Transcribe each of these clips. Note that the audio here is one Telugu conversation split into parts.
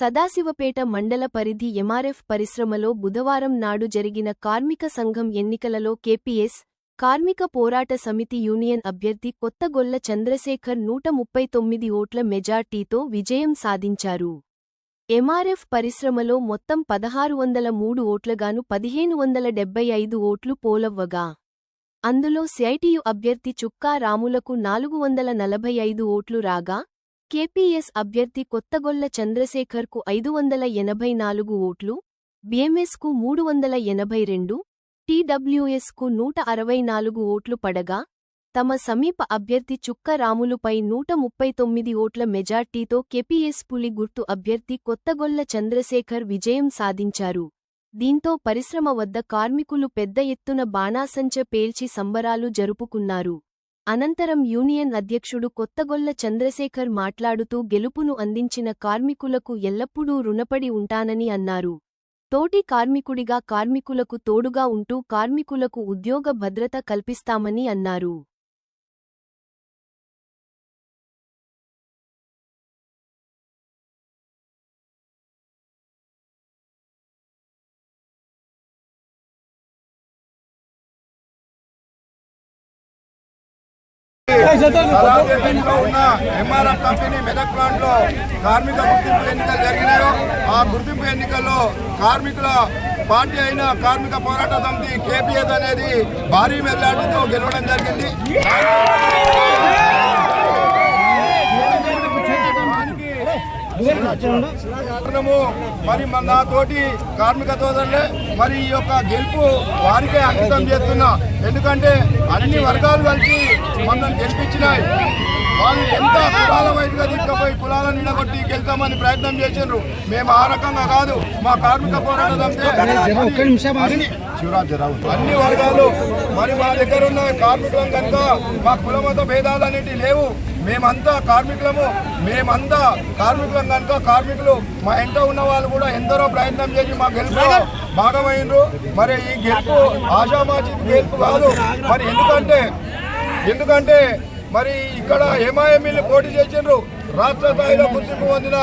సదాశివపేట మండల పరిధి ఎంఆర్ఎఫ్ పరిశ్రమలో బుధవారం నాడు జరిగిన కార్మిక సంఘం ఎన్నికలలో కేపీఎస్ కార్మిక పోరాట సమితి యూనియన్ అభ్యర్థి కొత్తగొల్ల చంద్రశేఖర్ నూట ముప్పై తొమ్మిది ఓట్ల మెజార్టీతో విజయం సాధించారు. ఎంఆర్ఎఫ్ పరిశ్రమలో మొత్తం పదహారు వందల మూడు ఓట్లగాను పదిహేను వందల డెబ్బై ఐదు ఓట్లు పోలవ్వగా. అందులో సిఐటియు అభ్యర్థి చుక్కా రాములకు నాలుగు వందల నలభై ఐదు ఓట్లు రాగా కేపీఎస్ అభ్యర్థి కొత్తగొల్ల చంద్రశేఖర్కు ఐదు వందల ఎనభై నాలుగు ఓట్లు బిఎంఎస్కు మూడు వందల ఎనభై రెండు టీడబ్ల్యూఎస్కు నూట అరవై నాలుగు ఓట్లు పడగా తమ సమీప అభ్యర్థి చుక్క రాములుపై నూట ముప్పై తొమ్మిది ఓట్ల మెజార్టీతో కెపిఎస్ పులి గుర్తు అభ్యర్థి కొత్తగొల్ల చంద్రశేఖర్ విజయం సాధించారు. దీంతో పరిశ్రమ వద్ద కార్మికులు పెద్ద ఎత్తున బాణాసంచ పేల్చి సంబరాలు జరుపుకున్నారు. అనంతరం యూనియన్ అధ్యక్షుడు కొత్తగొల్ల చంద్రశేఖర్ మాట్లాడుతూ గెలుపును అందించిన కార్మికులకు ఎల్లప్పుడూ రుణపడి ఉంటానని అన్నారు. తోటి కార్మికుడిగా కార్మికులకు తోడుగా ఉంటూ కార్మికులకు ఉద్యోగ భద్రత కల్పిస్తామని అన్నారు. ఉన్న ఎంఆర్ఎఫ్ కంపెనీ మెదక్ ప్లాంట్లో కార్మిక గుర్తింపు ఎన్నికలు జరిగినాయో ఆ గుర్తింపు ఎన్నికల్లో కార్మికుల పార్టీ అయిన కార్మిక పోరాట సమితి కేపీఎస్ అనేది భారీ మెజార్టీతో గెలవడం జరిగింది. కారణము మరి మన నా తోటి కార్మిక సోదరులే మరి ఈ యొక్క గెలుపు వారికే అంకితం చేస్తున్నా. ఎందుకంటే అన్ని వర్గాలు కలిసి మనల్ని గెలిపించినాయి. వాళ్ళు ఎంత కులాల వైపుగా తీసుకుపోయి కులాలను నిలగొట్టి గెలుతామని ప్రయత్నం చేసిండ్రు. మేము ఆ రకంగా కాదు. మా కార్మిక పోరాటం అన్ని శివరాజరావు అన్ని వర్గాలు. మరి మా దగ్గర ఉన్న కార్మికులం కనుక మా కులమత భేదాలు అనేటివి లేవు. మేమంతా కార్మికులము మేమంతా కార్మికులం కనుక కార్మికులు మా ఇంట ఉన్న వాళ్ళు కూడా ఎందరో ప్రయత్నం చేసి మా గెలుపు భాగమైనరు మరి ఈ గెలుపు ఆశామాచి గెలుపు కాదు. మరి ఎందుకంటే ఎందుకంటే మరి ఇక్కడ ఎంఐఎంఈలు పోటీ చేసిండ్రు. రాష్ట్ర స్థాయిలో గుర్తింపు పొందిన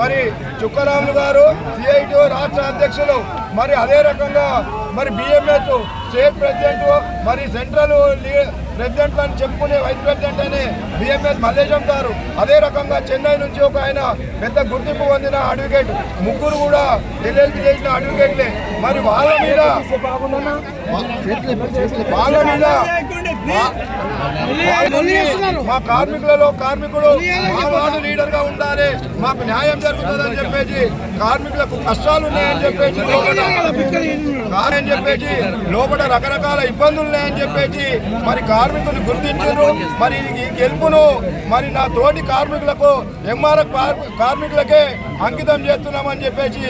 మరి చుక్కరాములు గారు సిఐటి రాష్ట్ర అధ్యక్షులు. మరి అదే రకంగా మరి బిఎంఎస్ స్టేట్ ప్రెసిడెంట్ మరి సెంట్రల్ ప్రెసిడెంట్ అని చెప్పుకునే వైస్ ప్రెసిడెంట్ అని బిఎంఎస్ మల్లేశం గారు. అదే రకంగా చెన్నై నుంచి ఒక ఆయన పెద్ద గుర్తింపు పొందిన అడ్వకేట్ ముగ్గురు కూడా ఎల్ఎల్పి చేసిన అడ్వకేట్లే. మరి వాళ్ళ మీద వాళ్ళ మీద మా కార్మికులలో కార్మికుడు మా వార్డు లీడర్గా ఉండాలి. మాకు న్యాయం జరుగుతుందని చెప్పేసి కార్మికులకు కష్టాలు ఉన్నాయని చెప్పేసి కాదని చెప్పేసి లోపల రకరకాల ఇబ్బందులు ఉన్నాయని చెప్పేసి మరి కార్మికులు గుర్తించారు. మరి ఈ గెలుపును మరి నా తోటి కార్మికులకు ఎంఆర్ఎఫ్ కార్మికులకే అంకితం చేస్తున్నామని చెప్పేసి